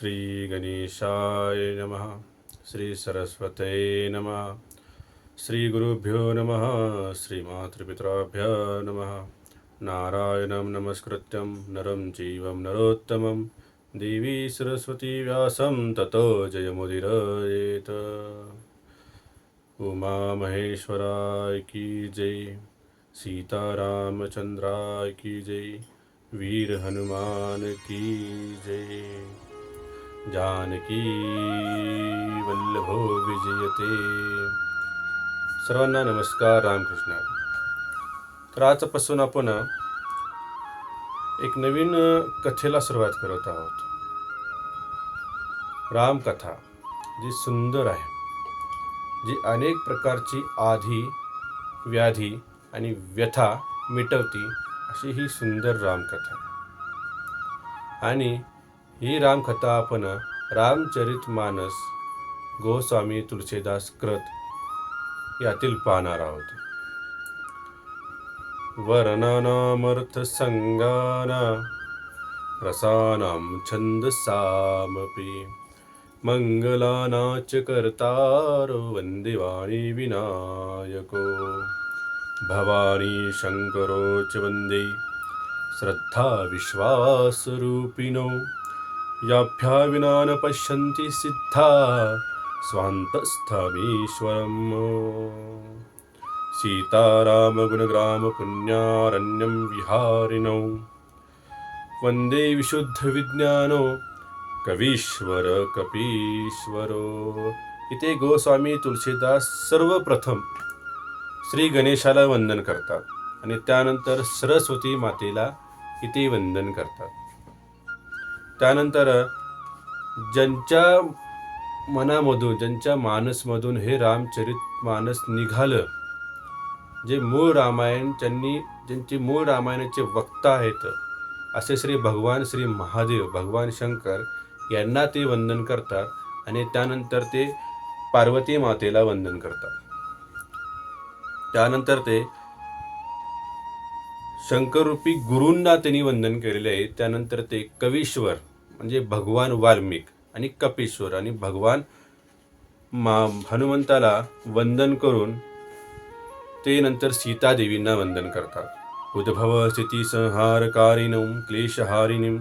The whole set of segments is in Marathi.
श्रीगणेशाय नमः श्रीसरस्वते नमः श्रीगुरुभ्यो नमः श्रीमातृपितराभ्य नमः। नारायणं नमस्कृत्यं नरं जीवं नरोत्तमं देवी सरस्वती व्यासं ततो जयमुदिरयेत। उमा महेश्वराय की जय सीतारामचंद्राय की जय वीर हनुमान की जय। जानकी वल्लभो विजयते। सर्वांना नमस्कार रामकृष्ण. तर आजपासून आपण एक नवीन कथेला सुरुवात करत आहोत. रामकथा जी सुंदर आहे जी अनेक प्रकारची आधी व्याधी आणि व्यथा मिटवती अशी ही सुंदर रामकथा. आणि ही रामकथा आपण रामचरित मानस गोस्वामी तुळशीदास कृत यातील पाहणार आहोत. वर्णनामर्थ संगाना रसानां छन्दसामपि मङ्गलानाच कर्तारो वन्दे विनायको भवानी शङ्करो च वन्दे। श्रद्धा याभ्याविना याभ्या विना न पश्यन्ति सिद्धा स्वान्तस्थमीश्वरम्। सीतारामगुणग्रामपुण्यारण्यं विहारिणौ। वन्दे विशुद्धविज्ञानो कवीश्वर कपीश्वरो इथे गोस्वामी तुलसीदास सर्वप्रथम श्री गणेशाला वंदन करतात आणि त्यानंतर सरस्वती मातेला इथे वंदन करतात। त्यानंतर ज्यांच्या मनामधून ज्यांच्या मानसमधून हे रामचरित मानस निघालं जे मूळ रामायण त्यांनी ज्यांची मूळ रामायणाचे वक्ता आहेत असे श्री भगवान श्री महादेव भगवान शंकर यांना ते वंदन करतात आणि त्यानंतर ते पार्वती मातेला वंदन करतात. त्यानंतर ते शंकररूपी गुरूंना त्यांनी वंदन केलेले आहे. त्यानंतर ते कवीश्वर म्हणजे भगवान वाल्मिक आणि कपीश्वर आणि भगवान मा हनुमंताला वंदन करून ते नंतर सीतादेवींना वंदन करतात. उद्भव स्थिती संहारकारिण क्लेशहारिणीं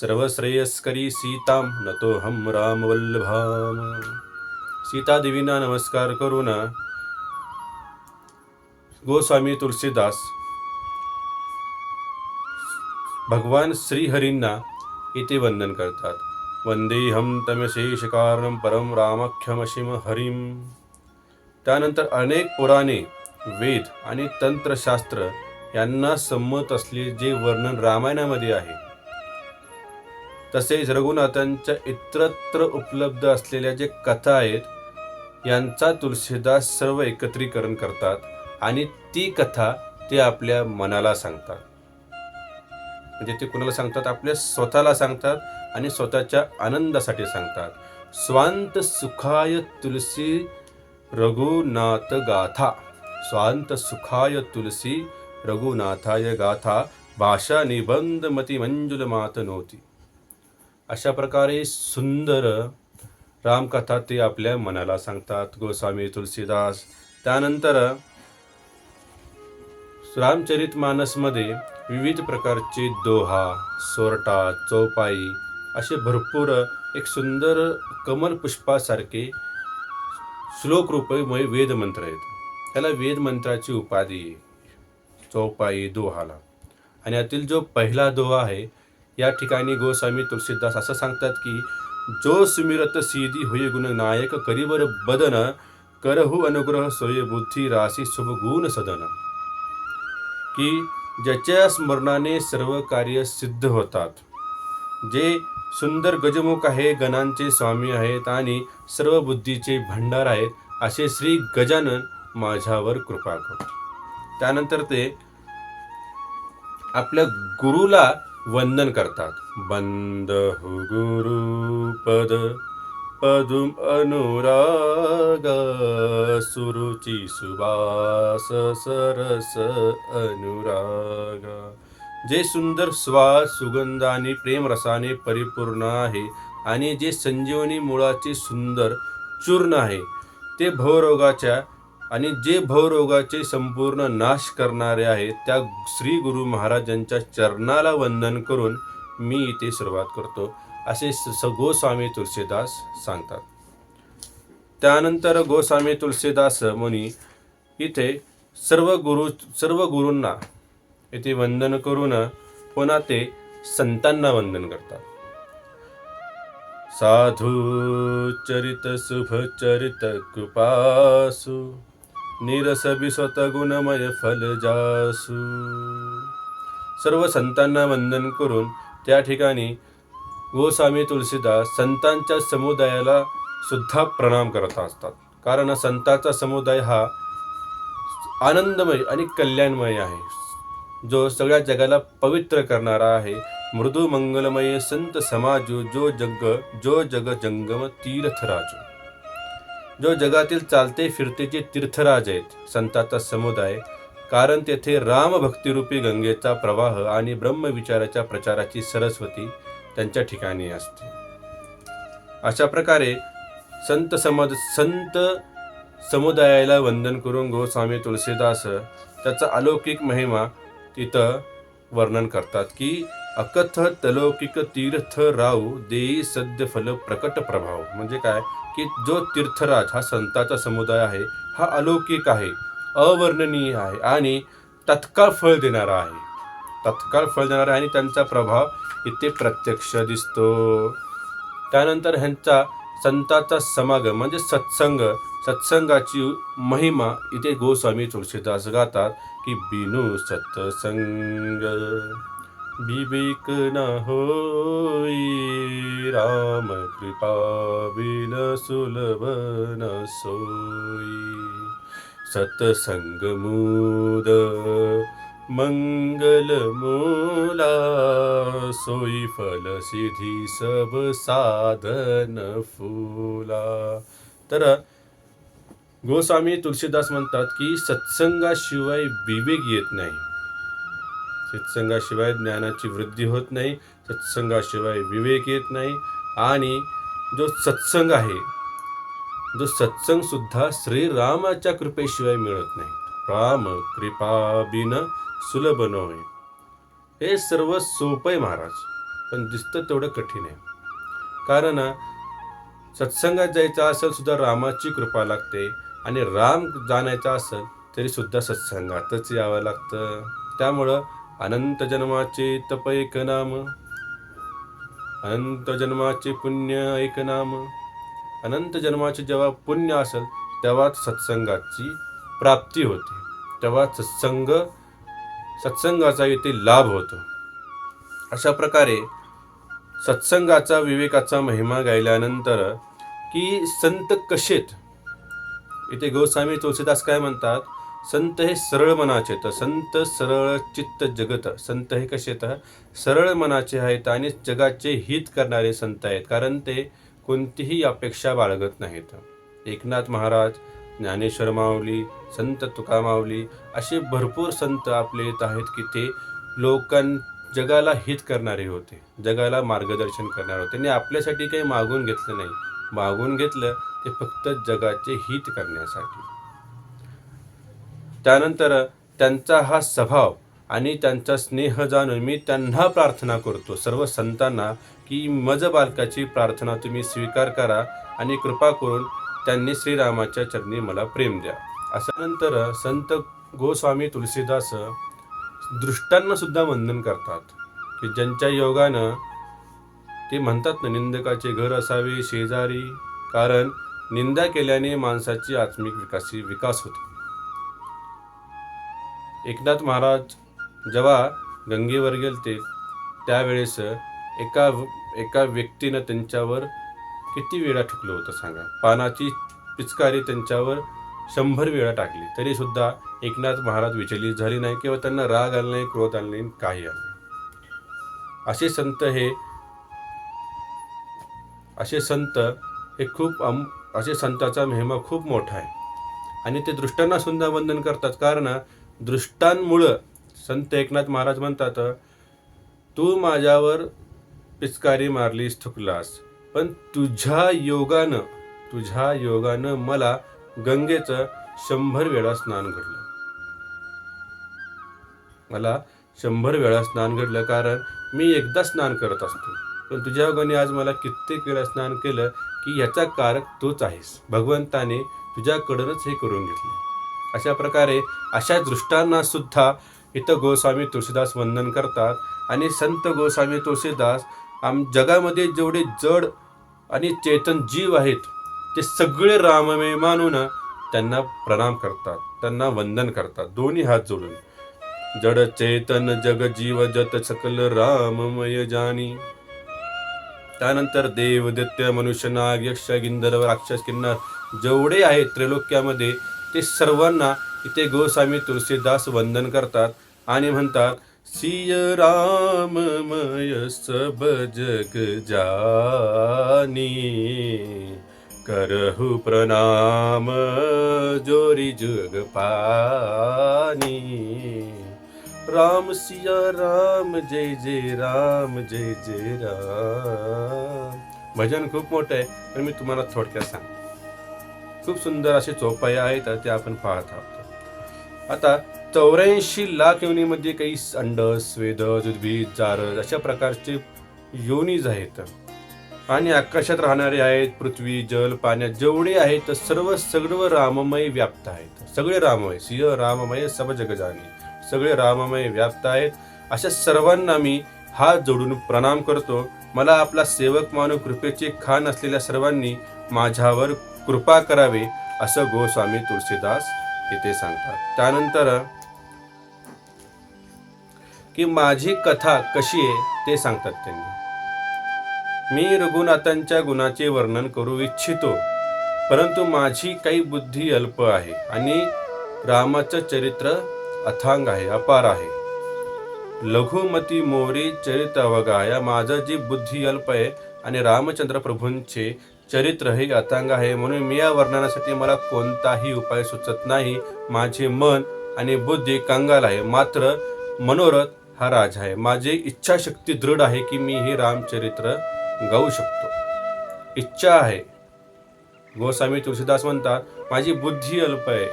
सर्वश्रेयस्करी सीतां नतोहम रामवल्लभाम सीतादेवींना नमस्कार करून गोस्वामी तुलसीदास भगवान श्रीहरींना इथे वंदन करतात। वंदेहम तमशेष कारणं परम रामाख्यमशिम हरिम। त्यानंतर अनेक पुराणे वेद आणि तंत्रशास्त्र यांना संमत असले जे वर्णन रामायणामध्ये आहे। तसेच रघुनाथांच्या इतरत्र उपलब्ध असलेल्या जे कथा आहेत यांचा तुलसीदास सर्व एकत्रीकरण करतात आणि ती कथा ते आपल्या मनाला सांगतात। म्हणजे ते कुणाला सांगतात? आपल्या स्वतःला सांगतात आणि स्वतःच्या आनंदासाठी सांगतात. स्वांत सुखाय तुलसी रघुनाथ गाथा. स्वांत सुखाय तुलसी रघुनाथाय गाथा. भाषा निबंध मती मंजुल मात नव्हती अशा प्रकारे सुंदर रामकथा ते आपल्या मनाला सांगतात. गोस्वामी तुलसीदास. त्यानंतर रामचरित मानसमध्ये विविध प्रकारचे दोहा सोरटा चौपाई असे भरपूर एक सुंदर कमल पुष्पासारखे श्लोक रूपमय वेदमंत्र आहेत. त्याला वेदमंत्राची उपाधी आहे. चौपाई दोहाला. आणि यातील जो पहिला दोहा आहे या ठिकाणी गोस्वामी तुलसीदास असं सांगतात की जो सुमिरत सीधी होय गुण नायक करीवर बदन करहु अनुग्रह सोय बुद्धी राशी शुभ गुण सदन. की ज्याच्या स्मरणाने सर्व कार्य सिद्ध होतात. जे सुंदर गजमुख आहे गणांचे स्वामी आहेत आणि सर्व बुद्धीचे भंडार आहेत असे श्री गजानन माझ्यावर कृपा कर. त्यानंतर ते आपल्या गुरुला वंदन करतात. बंद हु गुरुपद. पदुम अनुराग सुरुची सुवास सरस अनुराग। जे सुंदर स्वाद सुगंध आणि प्रेम रसाने परिपूर्ण आहे आणि जे संजीवनी मुळाचे सुंदर चूर्ण आहे ते भवरोगाच्या आणि जे भवरोगाचे संपूर्ण नाश करणारे आहे त्या श्री गुरु महाराजांच्या चरणाला वंदन करून मी इथे सुरुवात करतो. असे स गोस्वामी तुलसीदास सांगतात. त्यानंतर गोस्वामी तुलसीदास मुनी इथे सर्व गुरु सर्व गुरूंना इथे वंदन करून पुन्हा ते संतांना वंदन करतात. साधू चरित शुभ चरित कृपासु निरस बिस्वत गुणमय फल जासू. सर्व संतांना वंदन करून त्या ठिकाणी गोस्वामी तुलसीदास संतांच्या समुदायाला सुद्धा प्रणाम करत असतात. कारण संतांचा समुदाय हा आनंदमय आणि कल्याणमय आहे. जो सगळ्या जगाला पवित्र करणारा आहे. मृदू मंगलमय संत समाजो जो जग जो जग जंगम तीर्थराजो. जो जगातील चालते फिरते जे तीर्थराज आहेत संतांचा समुदाय. कारण तेथे राम भक्तिरूपी गंगेचा प्रवाह आणि ब्रह्मविचाराच्या प्रचाराची सरस्वती त्यांच्या ठिकाणी असते. अशा प्रकारे संत समज संत समुदायाला वंदन करून गोस्वामी तुलसीदास त्याचा अलौकिक महिमा तिथं वर्णन करतात की अकथ तलौकिक तीर्थ राव देई सद्य फल प्रकट प्रभाव. म्हणजे काय? की जो तीर्थराज हा संतांचा समुदाय आहे हा अलौकिक आहे अवर्णनीय आहे आणि तत्काळ फळ देणारा आहे. तत्काळ फळ देणारा आहे आणि त्यांचा प्रभाव इथे प्रत्यक्ष दिसतो. त्यानंतर ह्यांचा संतांचा समागम म्हणजे सत्संग सत्संगाची महिमा इथे गोस्वामी तुळशीदास गातात की बिनु सत्संग. विवेक न होई राम कृपा बिन सुलभ न सोई. सत्संग मूद मूला सोई फल सिधी सब साधन फुला. तर गोस्वामी तुलसीदास म्हणतात की सत्संगाशिवाय विवेक येत नाही. सत्संगाशिवाय ज्ञानाची वृद्धी होत नाही. सत्संगाशिवाय विवेक येत नाही. आणि जो सत्संग आहे जो सत्संगसुद्धा श्रीरामाच्या कृपेशिवाय मिळत नाही. राम कृपा बिन सुलभ नव्हे हे सर्व सोपं आहे महाराज पण दिसतं तेवढं कठीण आहे. कारण सत्संगात जायचं असेल सुद्धा रामाची कृपा लागते आणि राम जाणायचा असेल तरी सुद्धा सत्संगातच यावं लागतं. त्यामुळं अनंत जन्माचे तप एक नाम अनंत जन्माचे पुण्य एक नाम. अनंत जन्माचे जेव्हा पुण्य असेल तेव्हाच सत्संगाची प्राप्ती होते. तेव्हा सत्संग सत्संगाचा इथे लाभ होतो. अशा प्रकारे सत्संगाचा विवेकाचा महिमा गायल्यानंतर की संत कशेत? इथे गोस्वामी तुलसीदास काय म्हणतात? संत हे सरळ मनाचे तर संत सरळ चित्त जगत. संत हे कसे तर सरळ मनाचे आहेत आणि जगाचे हित करणारे संत आहेत. कारण ते कोणतीही अपेक्षा बाळगत नाहीत. एकनाथ महाराज ज्ञानेश्वर माऊली संत तुकामावली असे भरपूर संत आपले येत आहेत की ते लोकां जगाला हित करणारे होते जगाला मार्गदर्शन करणारे होते. त्यांनी आपल्यासाठी काही मागून घेतलं नाही. मागून घेतलं ते फक्त जगाचे हित करण्यासाठी. त्यानंतर त्यांचा हा स्वभाव आणि त्यांचा स्नेह जाणून मी त्यांना प्रार्थना करतो सर्व संतांना की मज बालकाची प्रार्थना तुम्ही स्वीकार करा आणि कृपा करून त्यांनी श्रीरामाच्या चरणी मला प्रेम द्या. असं नंतर संत गोस्वामी तुलसीदास दृष्टांनासुद्धा वंदन करतात की ज्यांच्या योगानं ते म्हणतात ना निंदकाचे घर असावे शेजारी कारण निंदा केल्याने माणसाची आत्मिक विकासी विकास होतो. एकनाथ महाराज जेव्हा गंगेवर गेलते त्यावेळेस एका एका व्यक्तीनं त्यांच्यावर किती वेळा ठुकलं होतं सांगा? पानाची पिचकारी त्यांच्यावर शंभर वेळा टाकली. तरी सुद्धा एकनाथ महाराज विचलित झाले नाही किंवा त्यांना राग आला नाही क्रोध आला नाही काही आलं असे संत हे असे संत हे खूप अम असे संताचा महिमा खूप मोठा आहे. आणि ते दृष्टांना सुद्धा वंदन करतात. कारण दृष्टांमुळं संत एकनाथ महाराज म्हणतात तू माझ्यावर पिचकारी मारलीस थुकलास. पण तुझ्या योगानं तुझ्या योगानं मला गंगेचं शंभर वेळा स्नान घडलं. मला शंभर वेळा स्नान घडलं कारण मी एकदा स्नान करत असतो. पण तुझ्या योगाने आज मला कित्येक वेळा स्नान केलं की याचा कारक तूच आहेस. भगवंताने तुझ्याकडूनच हे करून घेतले. अशा प्रकारे अशा दृष्टांना सुद्धा इथं गोस्वामी तुळशीदास वंदन करतात आणि संत गोस्वामी तुळशीदास आम जगामध्ये जेवढे जड आणि चेतन जीव आहेत ते सगळे राममय मानून त्यांना प्रणाम करतात त्यांना वंदन करतात दोन्ही हात जोडून. जड चेतन जग जीव जत सकल राममय जानी. त्यानंतर देव दैत्य मनुष्य नाग यक्ष गिंधर्व राक्षस किन्नर जेवढे आहेत त्रैलोक्यामध्ये ते सर्वांना इथे गोस्वामी तुलसीदास वंदन करतात आणि म्हणतात सिय राममय सब जग जानी। करहु प्रणाम जोरी जुग पानी। राम सिया राम जय जय राम जय जय राम। भजन खूप मोठं आहे पण मी तुम्हाला थोडक्यात सांगतो. खूप सुंदर असे चौपाई आहेत ते आपण पाहत आहोत. आता चौऱ्याऐंशी लाख योनीमध्ये काही अंड स्वेदज उद्भिद जारज अशा प्रकारचे योनीज आहेत. आणि आकाशात राहणारे आहेत पृथ्वी जल पाण्यात जेवढे आहेत तर सर्व सर्व राममय व्याप्त आहेत. सगळे राममय सिंह राममय सब जगजानी सगळे राममय व्याप्त आहेत. अशा सर्वांना मी हात जोडून प्रणाम करतो. मला आपला सेवक मानू कृपेचे खान असलेल्या सर्वांनी माझ्यावर कृपा करावे असं गोस्वामी तुलसीदास इथे सांगतात. त्यानंतर की माझी कथा कशी आहे ते सांगतात त्यांनी. मी रघुनाथांच्या गुणाचे वर्णन करू इच्छितो परंतु माझी काही बुद्धी अल्प आहे आणि रामाचं चरित्र अथांग आहे अपार आहे. लघुमती मोरी चरित अवगाया माझं जी बुद्धी अल्प आहे आणि रामचंद्र प्रभूंचे चरित्र हे अथांग आहे म्हणून मी या वर्णनासाठी मला कोणताही उपाय सुचत नाही. माझे मन आणि बुद्धी कंगाल आहे मात्र मनोरथ हा राजा आहे. माझी इच्छाशक्ती दृढ आहे की मी हे रामचरित्र गाऊ शकतो. इच्छा आहे. गोस्वामी तुळशीदास म्हणतात माझी बुद्धी अल्प आहे.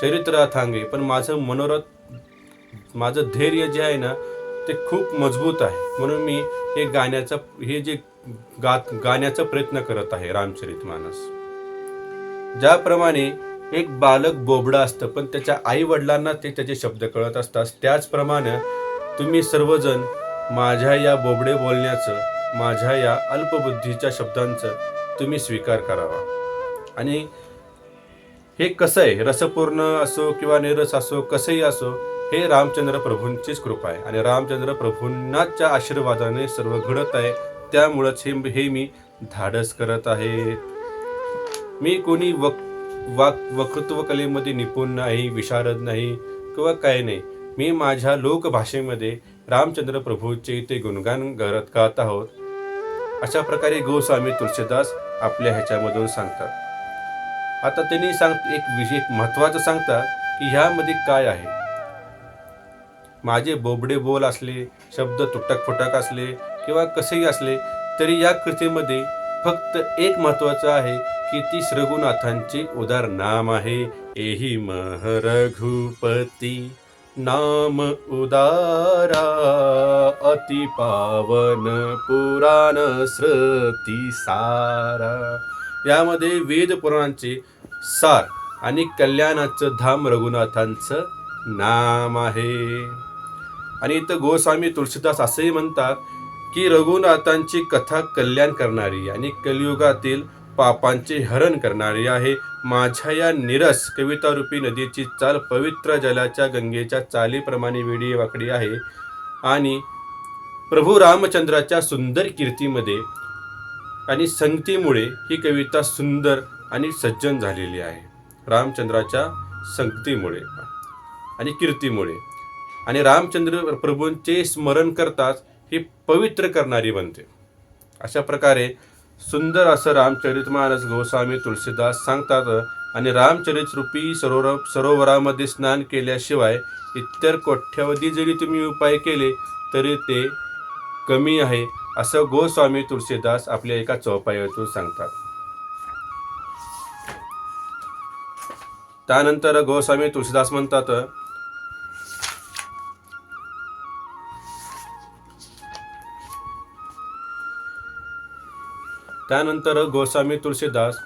चरित्र अथांगे पण माझं मनोरथ माझं धैर्य जे आहे ना ते खूप मजबूत आहे. म्हणून मी हे गाण्याचा हे जे गात गाण्याचा प्रयत्न करत आहे रामचरित मानस. ज्याप्रमाणे एक बालक बोबडा असतं पण त्याच्या आई वडिलांना ते त्याचे शब्द कळत असतात. त्याचप्रमाणे तुम्ही सर्वजण माझ्या या बोबडे बोलण्याचं माझ्या या अल्पबुद्धीच्या शब्दांचं तुम्ही स्वीकार करावा. आणि हे कसं आहे रसपूर्ण असो किंवा निरस असो कसंही असो हे रामचंद्र प्रभूंचीच कृपा आहे. आणि रामचंद्र प्रभूंनाच्या आशीर्वादाने सर्व घडत आहे. त्यामुळंच हे हे मी धाडस करत आहे. मी कोणी वक वाक वक्तृत्व कलेमध्ये निपुण नाही विशारद नाही किंवा काय नाही. मी माझ्या लोकभाषेमध्ये रामचंद्र प्रभूचे ते गुणगान करत गात आहोत. अशा प्रकारे गोस्वामी तुळशीदास आपल्या ह्याच्यामधून सांगतात. आता त्यांनी सांग एक विशेष महत्वाचं सांगतात की ह्यामध्ये काय आहे? माझे बोबडे बोल असले शब्द तुटक फुटक असले किंवा कसेही असले तरी या कृतीमध्ये फक्त एक महत्वाचं आहे की ती श्रघुनाथांचे उदार नाम आहे. एही महरघुपती. नाम उदारा अति पावन पुराण श्रती सारा. यामध्ये वेद पुराणांचे सार आणि कल्याणाचं धाम रघुनाथांचं नाम आहे. आणि इथं गोस्वामी तुळशीदास असंही म्हणतात की रघुनाथांची कथा कल्याण करणारी आणि कलियुगातील पापांचे हरण करणारी आहे. माझ्या या निरस कवितारूपी नदीची चाल पवित्र जलाच्या गंगेच्या चालीप्रमाणे वेडी वाकडी आहे. आणि प्रभू रामचंद्राच्या सुंदर कीर्तीमध्ये आणि संगतीमुळे ही कविता सुंदर आणि सज्जन झालेली आहे. रामचंद्राच्या संगतीमुळे आणि कीर्तीमुळे. आणि रामचंद्र प्रभूंचे स्मरण करताच ही पवित्र करणारी बनते. अशा प्रकारे सुंदर असं रामचरितमानस गोस्वामी तुलसीदास सांगतात आणि रामचरित रूपी सरोवर सरोवरामध्ये स्नान केल्याशिवाय इतर कोट्यावधी जरी तुम्ही उपाय केले तरी ते कमी आहे असं गोस्वामी तुलसीदास आपल्या एका चौपायातून सांगतात. त्यानंतर गोस्वामी तुळशीदास म्हणतात त्यानंतर गोस्वामी तुळशीदास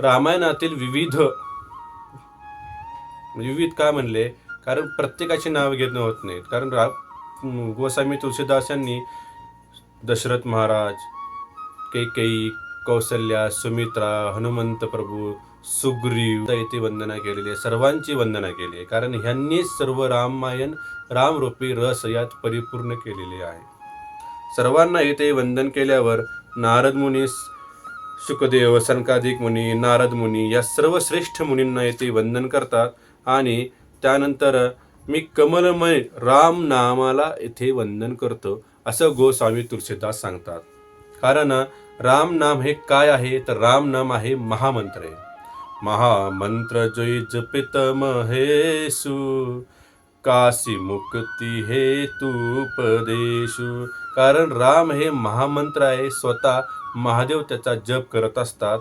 रामायणातील विविध म्हणजे विविध का म्हणले? कारण प्रत्येकाची नाव घेणं होत नाहीत कारण रा गोस्वामी तुळशीदास यांनी दशरथ महाराज केकेई कौसल्या सुमित्रा हनुमंत प्रभू सुग्रीव येथे वंदना केलेली आहे. सर्वांची वंदना केली आहे. कारण ह्यांनीच सर्व रामायण रामरूपी रस यात परिपूर्ण केलेले आहे. सर्वांना येथे वंदन केल्यावर नारद मुनीस सुखदेव सनकादिक मुनी नारद मुनी या सर्व श्रेष्ठ मुनींना येथे वंदन करतात आणि त्यानंतर मी कमलमय राम नामाला येथे वंदन करतो असं गोस्वामी तुळशीदास सांगतात. कारण राम नाम हे काय आहे? तर राम नाम आहे महामंत्र. आहे महामंत्र जोई जपित महेशु काशी मुक्ती हे उपदेशु. कारण राम हे महामंत्र आहे स्वतः महादेव त्याचा जप करत असतात.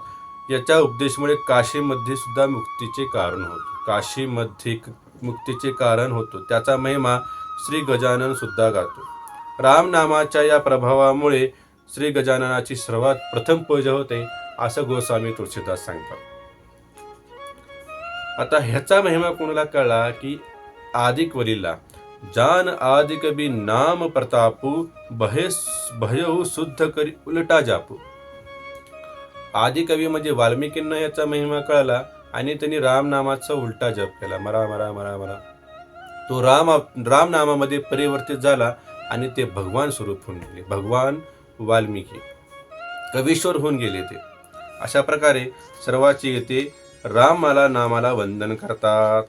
याच्या उपदेशमुळे काशीमध्ये सुद्धा मुक्तीचे कारण होतो. काशीमध्ये मुक्तीचे कारण होतो. त्याचा महिमा श्री गजानन सुद्धा गातो. रामनामाच्या या प्रभावामुळे श्री गजाननाची सर्वात प्रथम पूजा होते असं गोस्वामी तुळशीदास सांगतात. आता ह्याचा महिमा कोणाला कळला की आदिक वरीला जान आदि बी नाम प्रतापू भय भयहू शुद्ध करी उलटा जापू। आदि कवी म्हणजे वाल्मिकींना याचा महिमा कळला आणि त्यांनी राम नामाचा उलटा जप केला. मरा मरा मरा मरा. तो राम राम नामामध्ये परिवर्तित झाला आणि ते भगवान स्वरूप होऊन गेले. भगवान वाल्मिकी. कवीश्वर होऊन गेले ते. अशा प्रकारे सर्वाची येते रामाला नामाला वंदन करतात.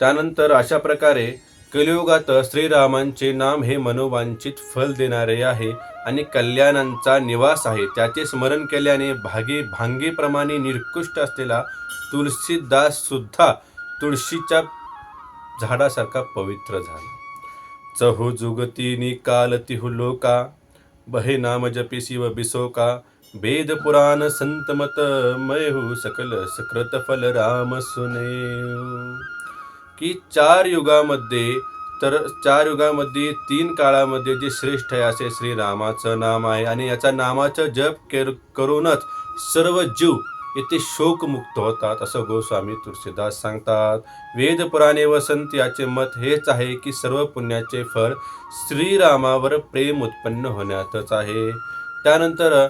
त्यानंतर अशा प्रकारे कलियुगात श्रीरामांचे नाम हे मनोवांछित फल देणारे आहे आणि कल्याणांचा निवास आहे. त्याचे स्मरण केल्याने भागे भांगेप्रमाणे निकृष्ट असलेला तुलसीदास सुद्धा तुळशीच्या झाडासारखा पवित्र झाला. चहु जुगती निकाल तिहु लोका बहे नाम जपी शिव बिसोका वेद पुराण संतमत मयहु सकल सकृत फल राम सुने की चार युगामध्ये तर चार युगामध्ये तीन काळामध्ये जे श्रेष्ठ आहे असे श्रीरामाचं नाम आहे. आणि याचा नामाचं जप केर करूनच सर्व जीव येथे शोकमुक्त होतात असं गोस्वामी तुळशीदास सांगतात. वेद पुराणे वसंत याचे मत हेच आहे की सर्व पुण्याचे फळ श्रीरामावर प्रेम उत्पन्न होण्यातच आहे. त्यानंतर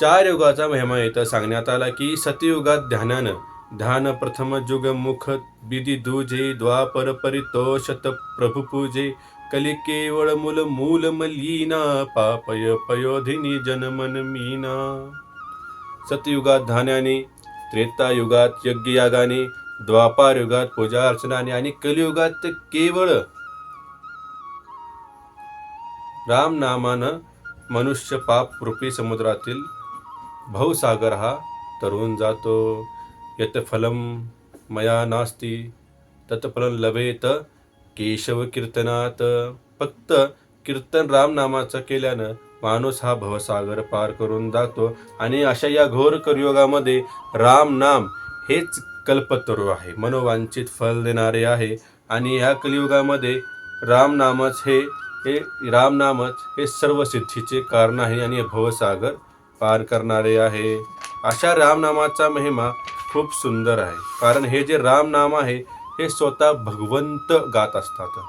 चार युगाचा महिमा इथं सांगण्यात आला की सतयुगात ध्यानानं ध्यान प्रथम जुग मुख विधी दुजे द्वापर परितोषत प्रभु पूजे कली केवळ मूल मूल मलीना पापय पयोधिनी जनमन मीना सतयुगात ध्यानाने त्रेतायुगात यज्ञयागाने द्वापार युगात पूजा अर्चनाने आणि कलियुगात केवळ रामनामानं मनुष्य पाप रूपी समुद्रातील भवसागर हा तरुण जातो। यत् फलं मया नास्ति तत् फलं लभेत केशव कीर्तनात फक्त कीर्तन राम नामाचं केल्यानं माणूस हा भवसागर पार करून जातो आणि अशा या घोर करयोगामध्ये राम नाम हेच कल्पतरू आहे मनोवांछित फल देणारे आहे आणि ह्या कलियुगामध्ये राम नामच हे हे राम नामच हे सर्व सिद्धीचे कारण आहे आणि भवसागर पार करणारे आहे. अशा रामनामाचा महिमा खूप सुंदर आहे. कारण हे जे राम नाम आहे, हे स्वतः भगवंत गात असतात.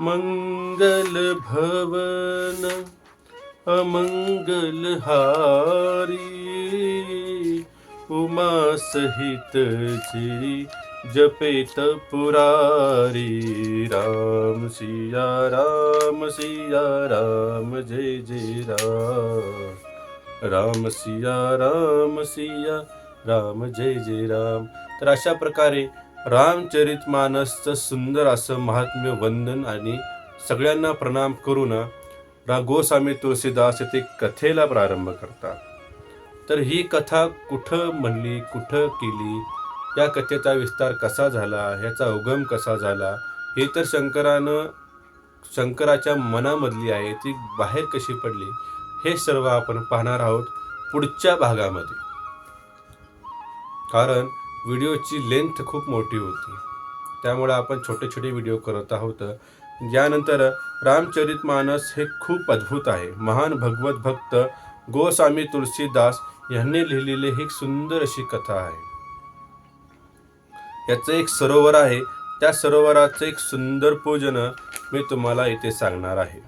मंगल भवन, अमंगल हारी, उमा सहित जी जपेत पुरारी. राम सिया राम सिया, राम जय जय राम. राम सिया राम सिया राम जय जय राम. तर अशा प्रकारे रामचरित मानसचं सुंदर असं महात्म्य वंदन आणि सगळ्यांना प्रणाम करून रा गोस्वामी तुळशीदास येथे कथेला प्रारंभ करतात. तर ही कथा कुठं म्हणली कुठं केली या कथेचा विस्तार कसा झाला ह्याचा उगम कसा झाला हे तर शंकरानं शंकराच्या मनामधली आहे ती बाहेर कशी पडली हे सर्व आपण पाहणार आहोत पुढच्या भागामध्ये. कारण व्हिडिओची लेंथ खूप मोठी होती. त्यामुळे आपण छोटे छोटे व्हिडिओ करत आहोत. यानंतर रामचरित मानस हे खूप अद्भुत आहे. महान भगवत भक्त गोस्वामी तुलसीदास यांनी लिहिलेली ही सुंदर अशी कथा आहे. याचं एक सरोवर आहे. त्या सरोवराचं एक सुंदर पूजन मी तुम्हाला इथे सांगणार आहे.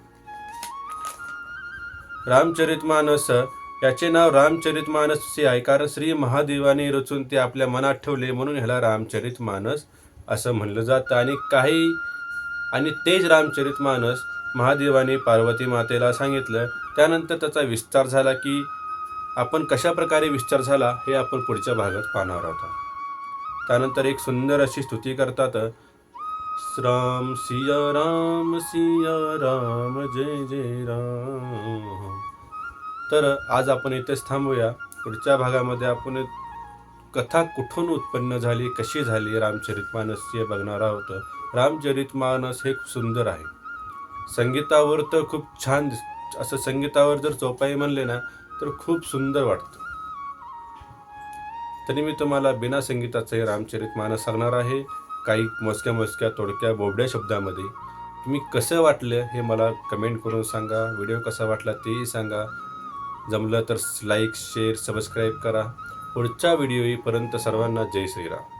रामचरितमानस याचे नाव रामचरितमानस असे आहे. कारण श्री महादेवाने रचून ते आपल्या मनात ठेवले म्हणून ह्याला रामचरितमानस असं म्हणलं जातं. आणि काही आणि तेच रामचरितमानस महादेवाने पार्वती मातेला सांगितलं. त्यानंतर त्याचा विस्तार झाला की आपण कशा प्रकारे विस्तार झाला हे आपण पुढच्या भागात पाहणार आहोत. त्यानंतर एक सुंदर अशी स्तुती करतात. राम सिया राम सिया राम जय जय राम. तर आज आपण इथेच थांबूया. पुढच्या भागामध्ये आपण कथा कुठून उत्पन्न झाली कशी झाली रामचरितमानस हे बघणार आहोत. रामचरितमानस हे खूप सुंदर आहे. संगीतावर तर खूप छान असं संगीतावर जर चौपाई म्हणले ना तर खूप सुंदर वाटतं. तरी मी तुम्हाला बिना संगीताचं हे रामचरितमानस सांगणार आहे. काही मोजक्या मोजक्या तोडक्या बोबड्या शब्दामध्ये. तुम्ही कसं वाटलं हे मला कमेंट करून सांगा. व्हिडिओ कसा वाटला तेही सांगा. जमलं तर लाईक शेअर सबस्क्राईब करा. पुढच्या व्हिडिओ येईपर्यंत सर्वांना जय श्रीराम.